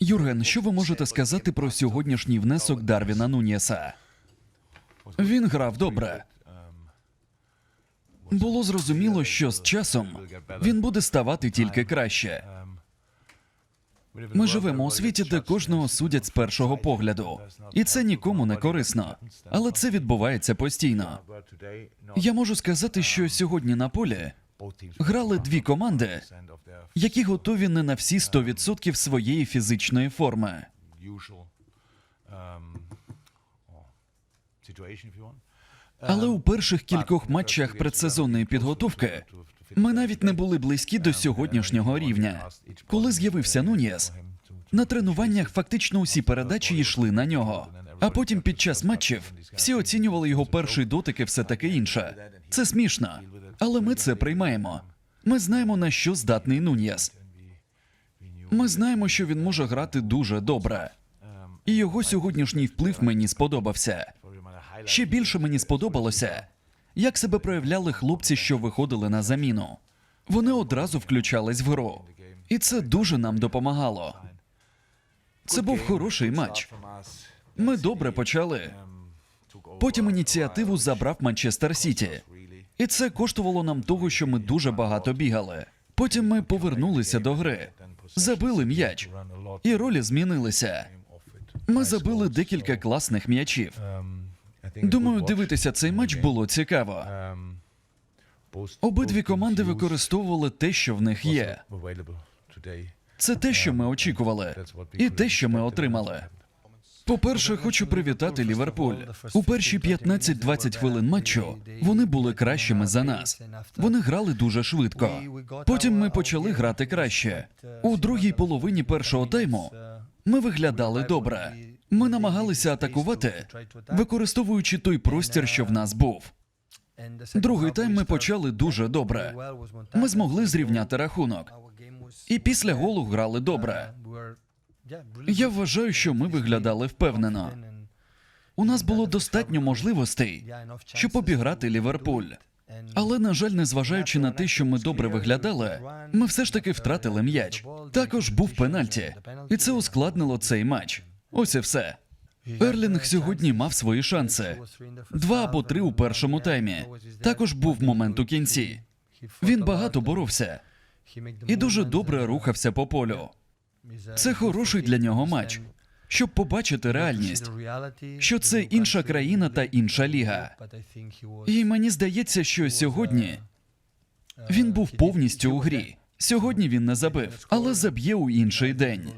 Юрген, що ви можете сказати про сьогоднішній внесок Дарвіна Нуніеса? Він грав добре. Було зрозуміло, що з часом він буде ставати тільки краще. Ми живемо у світі, де кожного судять з першого погляду, і це нікому не корисно. Але це відбувається постійно. Я можу сказати, що сьогодні на полі грали дві команди, які готові не на всі 100% своєї фізичної форми. Але у перших кількох матчах предсезонної підготовки ми навіть не були близькі до сьогоднішнього рівня. Коли з'явився Нуніес, на тренуваннях фактично усі передачі йшли на нього. А потім під час матчів всі оцінювали його перший дотик і все таке інше. Це смішно, але ми це приймаємо. Ми знаємо на що здатний Нуніес. Ми знаємо, що він може грати дуже добре. І його сьогоднішній вплив мені сподобався. Ще більше мені сподобалося, як себе проявляли хлопці, що виходили на заміну. Вони одразу включались в гру, і це дуже нам допомагало. Це був хороший матч. Ми добре почали. Потім ініціативу забрав Манчестер Сіті, і це коштувало нам того, що ми дуже багато бігали. Потім ми повернулися до гри, забили м'яч, і ролі змінилися. Ми забили декілька класних м'ячів. Думаю, дивитися цей матч було цікаво. Обидві команди використовували те, що в них є. Це те, що ми очікували, і те, що ми отримали. По-перше, хочу привітати Ліверпуль. У перші 15-20 хвилин матчу вони були кращими за нас. Вони грали дуже швидко. Потім ми почали грати краще. У другій половині першого тайму ми виглядали добре. Ми намагалися атакувати, використовуючи той простір, що в нас був. Другий тайм ми почали дуже добре. Ми змогли зрівняти рахунок. І після голу грали добре. Я вважаю, що ми виглядали впевнено. У нас було достатньо можливостей, щоб обіграти Ліверпуль. Але, на жаль, незважаючи на те, що ми добре виглядали, ми все ж таки втратили м'яч. Також був пенальті, і це ускладнило цей матч. Ось і все. Ерлінг сьогодні мав свої шанси. Два або три у першому таймі. Також був момент у кінці. Він багато боровся і дуже добре рухався по полю. Це хороший для нього матч, щоб побачити реальність, що це інша країна та інша ліга. І мені здається, що сьогодні він був повністю у грі. Сьогодні він не забив, але заб'є у інший день.